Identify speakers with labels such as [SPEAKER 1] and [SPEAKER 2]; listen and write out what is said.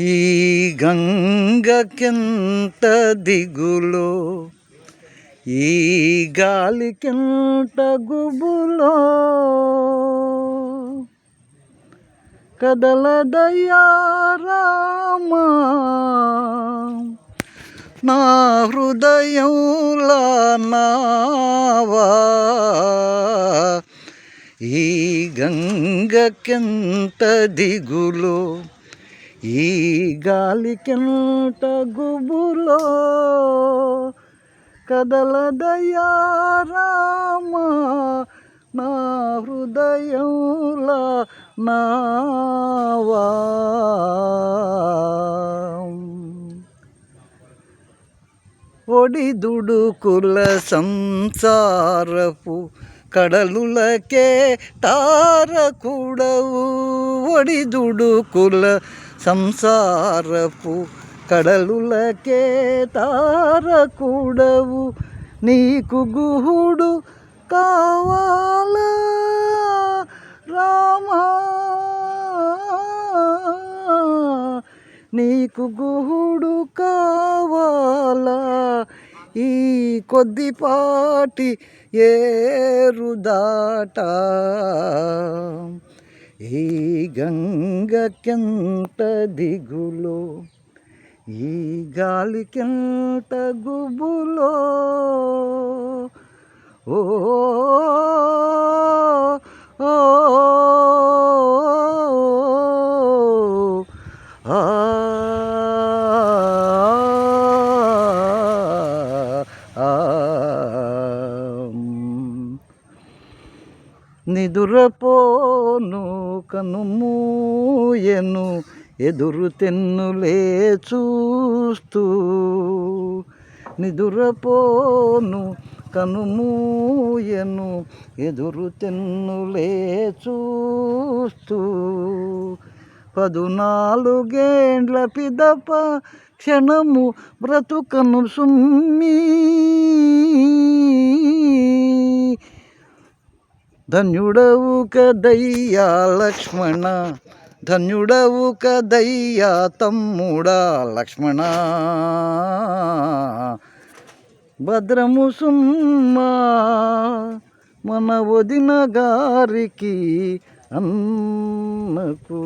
[SPEAKER 1] ఈ గంగకెంత దిగులో? ఈ గాలికెంత గుబులో? కదలదయ్యా రామా నా హృదయంలా నావా. ఈ గంగకెంత దిగులో? ఈ గాలికెంత గుబులో కదలదయారామా నా హృదయంలా నావా ఒడిదుడుకుల సంసారపు కడలులకే తారకుడవు. ఒడిదుడుకుల సంసారపు కడలులకే తారకుడవు. నీకు గుహుడు కావాలా? రామా? నీకు గుహుడు కావాలా? ఈ కొద్దిపాటి ఏరుదాట ఈ గంగకెంత దిగులో ఈ గాలికెంత గుబులో ఓ నిదురపోను కనుమూయను ఎదురు తెన్నులే చూస్తూ. నిదురపోను కనుమూయను ఎదురు తెన్నులే చూస్తూ. పదునాలుగేండ్ల పిదప క్షణము బ్రతుకను సుమ్మీ. ధన్యుడవు కదయ్యా లక్ష్మణ ధన్యుడవు కదయ్యా తమ్ముడా లక్ష్మణ. భద్రము సుమ్మా మన వదిన గారికి అన్నకు.